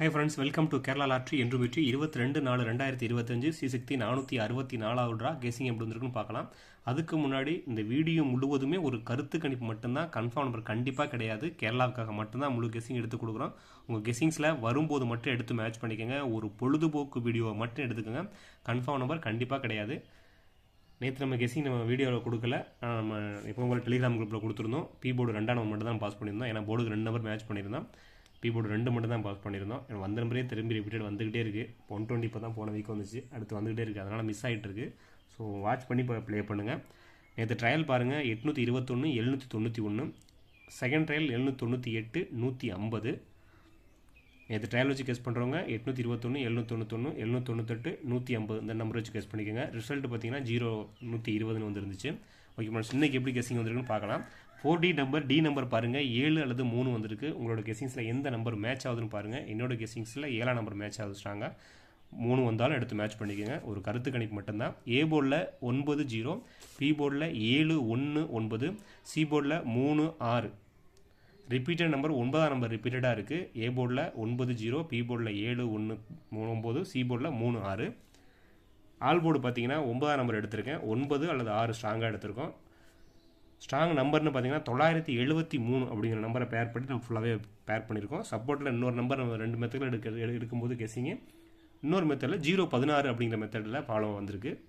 Hi friends welcome to Kerala lottery என்று வெற்றி இருபத்தி ரெண்டு நாலு ரெண்டாயிரத்தி இருபத்தஞ்சு சிசிக்தி நானூற்றி அறுபத்தி நாலாவது ட்ரா கெஸிங் எப்படி வந்திருக்குன்னு பார்க்கலாம். அதுக்கு முன்னாடி இந்த வீடியோ முழுவதுமே ஒரு கருத்து கணிப்பு மட்டும்தான் கன்ஃபார்ம் நம்பர் கண்டிப்பாக கிடையாது. கேரளாவுக்காக மட்டும்தான் முழு கெஸிங் எடுத்து கொடுக்குறோம். உங்கள் கெஸிங்ஸில் வரும்போது மட்டும் எடுத்து மேட்ச் பண்ணிக்கோங்க. ஒரு பொழுதுபோக்கு வீடியோவை மட்டும் எடுத்துக்கோங்க. கன்ஃபார்ம் நம்பர் கண்டிப்பாக கிடையாது. நேற்று நம்ம கெஸிங் நம்ம வீடியோவில் கொடுக்கல. நம்ம இப்போ உங்களுக்கு டெலிகிராம் குரூப்பில் கொடுத்துருந்தோம். பி போர்டு ரெண்டாம் நம்பர் மட்டும் தான் பாஸ் பண்ணியிருந்தோம். ஏன்னா போர்டுக்கு ரெண்டு நம்பர் மேட்ச் பண்ணியிருந்தோம். பீபோர்டு ரெண்டு மட்டும் தான் பாஸ் பண்ணியிருந்தோம். எனக்கு வந்த நம்பரே திரும்பி ரிப்பீட்டட் வந்துகிட்டே இருக்குது ஒன் டுவெண்ட்டி இப்போ தான் போன வீக் வந்துச்சு. அடுத்து வந்துகிட்டே இருக்குது அதனால் மிஸ் ஆகிட்டு இருக்குது ஸோ வாட்ச் பண்ணி இப்போ ப்ளே பண்ணுங்கள் நேற்று ட்ரையல் பாருங்கள் எட்நூற்றி இருபத்தொன்று எழுநூற்றி தொண்ணூற்றி ஒன்று செகண்ட் ட்ரையல் எழுநூற்றி தொண்ணூற்றி எட்டு நூற்றி ஐம்பது. நேற்று ட்ரையல் வச்சு கெஸ் பண்ணுறவங்க எட்நூற்றி இருபத்தொன்று எழுநூற்றி தொண்ணூத்தொன்று எழுநூற்றி தொண்ணூத்தெட்டு நூற்றி ஐம்பது. இந்த நம்பர் வச்சு கெஸ் பண்ணிக்கோங்க. ரிசல்ட் பார்த்தீங்கன்னா ஜீரோ நூற்றி இருபதுன்னு வந்துருந்துச்சு. ஓகே மேடம் இன்னைக்கு எப்படி கெஸிங் வந்திருக்குன்னு பார்க்கலாம். Four D number D number பாருங்கள் ஏழு அல்லது மூணு வந்திருக்கு. உங்களோட கெஸிங்ஸில் எந்த நம்பர் மேட்ச் ஆகுதுன்னு பாருங்கள் என்னோட கெஸிங்ஸில் ஏழாம் நம்பர் மேட்ச் ஆகுது ஸ்ட்ராங்காக மூணு வந்தாலும் எடுத்து மேட்ச் பண்ணிக்கோங்க. ஒரு கருத்து கணிப்பு மட்டும்தான். ஏ போர்டில் ஒன்பது ஜீரோ பி போர்டில் ஏழு ஒன்று ஒன்பது சி போர்டில் மூணு ஆறு. ரிப்பீட்டட் நம்பர் ஒன்பதாம் நம்பர் ரிப்பீட்டடாக இருக்குது ஏ போர்டில் ஒன்பது ஜீரோ பி போர்டில் ஏழு ஒன்று மூணு ஒம்பது சி போர்டில் மூணு ஆறு. ஆல் போர்டு பார்த்தீங்கன்னா ஒன்பதாம் நம்பர் எடுத்திருக்கேன். ஒன்பது அல்லது ஆறு ஸ்ட்ராங்காக எடுத்திருக்கோம். ஸ்ட்ராங் நம்பர்னு பார்த்தீங்கன்னா தொள்ளாயிரத்தி எழுபத்தி மூணு அப்படிங்கிற நம்பரை பேர் பண்ணி நம்ம ஃபுல்லாகவே பேர் பண்ணியிருக்கோம். சப்போர்ட்டில் இன்னொரு நம்பர் நம்ம ரெண்டு மெத்தடில் எடுக்க எடு- எடுக்கும்போது கெஸிங்க இன்னொரு மெத்தடில் ஜீரோ பதினாறு அப்படிங்கிற மெத்தடில் ஃபாலோ வந்திருக்கு.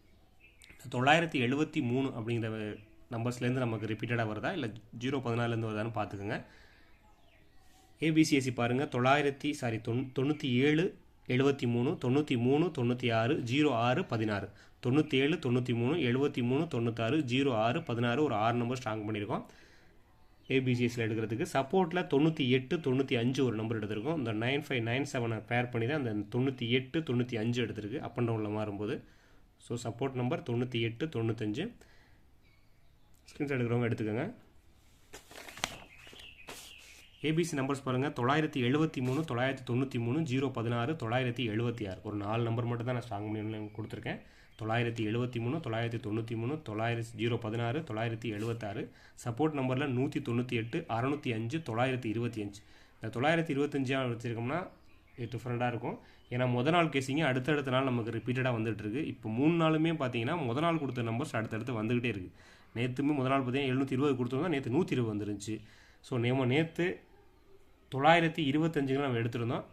தொள்ளாயிரத்தி எழுபத்தி மூணு அப்படிங்கிற நம்பர்ஸ்லேருந்து நமக்கு ரிப்பீட்டடாக வருதா? இல்லை ஜீரோ பதினாலேருந்து வருதான்னு பார்த்துக்கோங்க. ஏபிசிஎஸ்சி பாருங்கள் தொள்ளாயிரத்தி சாரி தொண் தொண்ணூற்றி ஏழு எழுபத்தி மூணு தொண்ணூற்றி மூணு தொண்ணூற்றி ஆறு ஜீரோ ஆறு பதினாறு. தொண்ணூற்றி ஏழு தொண்ணூற்றி மூணு எழுபத்தி மூணு தொண்ணூத்தாறு ஜீரோ ஆறு பதினாறு ஒரு ஆறு நம்பர் ஸ்ட்ராங் பண்ணியிருக்கோம். ஏபிசிஎஸ்சியில் எடுக்கிறதுக்கு சப்போர்ட்டில் தொண்ணூற்றி எட்டு தொண்ணூற்றி அஞ்சு ஒரு நம்பர் எடுத்திருக்கோம். இந்த நைன் ஃபைவ் நைன் செவனை பேர் பண்ணி தான் அந்த தொண்ணூற்றி எட்டு தொண்ணூற்றி அஞ்சு எடுத்திருக்கு. அப் அண்ட் டவுனில் மாறும்போது. ஸோ சப்போர்ட் நம்பர் தொண்ணூற்றி எட்டு தொண்ணூத்தஞ்சு. ஸ்க்ரீன்ஷாட் எடுக்கிறவங்க எடுத்துக்கோங்க. ஏபிசி நம்பர்ஸ் பாருங்கள் தொள்ளாயிரத்தி எழுபத்தி மூணு தொள்ளாயிரத்தி தொண்ணூற்றி மூணு ஜீரோ பதினாறு தொள்ளாயிரத்தி எழுபத்தி ஆறு. ஒரு நாலு நம்பர் மட்டும் தான் நான் ஸ்ட்ராங் பண்ணி கொடுத்துருக்கேன். தொள்ளாயிரத்தி எழுபத்தி மூணு தொள்ளாயிரத்தி தொண்ணூற்றி மூணு தொள்ளாயிரத்தி ஜீரோ பதினாறு தொள்ளாயிரத்தி எழுபத்தாறு சப்போர்ட் நம்பரில் நூற்றி தொண்ணூற்றி எட்டு அறநூற்றி அஞ்சு தொள்ளாயிரத்தி இருபத்தி அஞ்சு. இந்த தொள்ளாயிரத்தி இருபத்தஞ்சாக வச்சுருக்கோம்னா டிஃப்ரெண்ட்டாக இருக்கும். ஏன்னா முத நாள் கேசிங்க அடுத்தடுத்த நாள் நமக்கு ரிப்பீட்டடாக வந்துகிட்டு இருக்குது இப்போ மூணு நாளுமே பார்த்தீங்கன்னா முத நாள் கொடுத்த நம்பர்ஸ் அடுத்தடுத்து வந்துகிட்டே இருக்குது நேற்றுமே முத நாள் பார்த்தீங்கன்னா எழுநூற்றி இருபது கொடுத்துருந்தோம். நேற்று நூற்றி இருபது வந்துருந்துச்சு. ஸோ நேமோ நேற்று தொள்ளாயிரத்தி இருபத்தஞ்சுக்கு நம்ம எடுத்திருந்தோம்.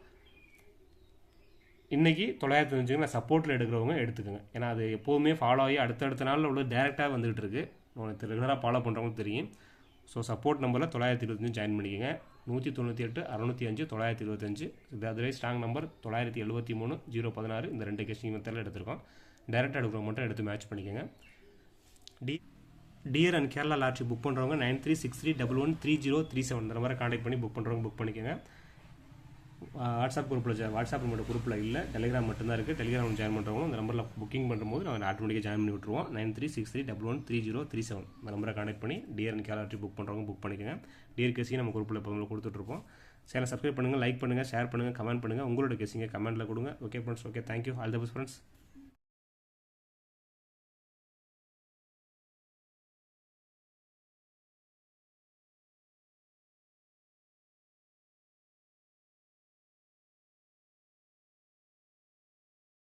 இன்றைக்கி தொள்ளாயிரத்தி அஞ்சுக்கு நான் சப்போர்ட்டில் எடுக்கிறவங்க எடுத்துக்கோங்க. ஏன்னா அது எப்போதுமே ஃபாலோ ஆகி அடுத்தடுத்த நாளில் உள்ள டேரெக்டாக வந்துகிட்டு இருக்கு. உங்களுக்கு ரெகுலராக ஃபாலோ பண்ணுறவங்களுக்கு தெரியும். ஸோ சப்போர்ட் நம்பரில் தொள்ளாயிரத்தி இருபத்தஞ்சு ஜாயின் பண்ணிக்கோங்க. நூற்றி தொண்ணூற்றி எட்டு அறுநூற்றி அஞ்சு தொள்ளாயிரத்தி இருபத்தஞ்சு. இது அதுவே ஸ்ட்ராங் நம்பர் தொள்ளாயிரத்தி எழுபத்தி மூணு ஜீரோ பதினாறு. இந்த ரெண்டு கேஷிங் மெத்தடில் எடுத்திருக்கோம். டேரெக்டாக எடுக்கிறவங்க மட்டும் எடுத்து மேட்ச் பண்ணிக்கோங்க. D Dear and Kerala lottery book பண்ணுறவங்க nine three six three double one three zero three seven இந்த நம்பரை காண்டாக்ட் பண்ணி புக் பண்ணுறவங்க புக் பண்ணிக்கோங்க. வாட்ஸ்அப் குரூப்பில் வாட்ஸ்அப் மட்டும் குரூப்பில் இல்லை. டெலிகிராம் மட்டும்தான் இருக்குது டெலிகிராம் ஜாயின் பண்ணுறவங்க இந்த நம்பரில் புக்கிங் பண்ணும்போது நாங்கள் ஆட்டோமேட்டிக்காக ஜாயின் பண்ணி விட்ருவோம் nine three six three double one three zero three seven இந்த நம்பரை கனெக்ட் பண்ணி டியர் அண்ட் கேரளா புக் பண்ணுறவங்க புக் பண்ணிக்கோங்க. டியர் நம்ம குரூப்பில் இப்போ கொடுத்துட்ருப்போம் சேனல் சப்ஸ்கிரைப் பண்ணுங்கள் லைக் பண்ணுங்கள் ஷேர் பண்ணுங்கள் கமெண்ட் பண்ணுங்கள் உங்களோட கேசிங்க கமெண்ட்டில் கொடுங்க. Okay friends okay thank you all the best friends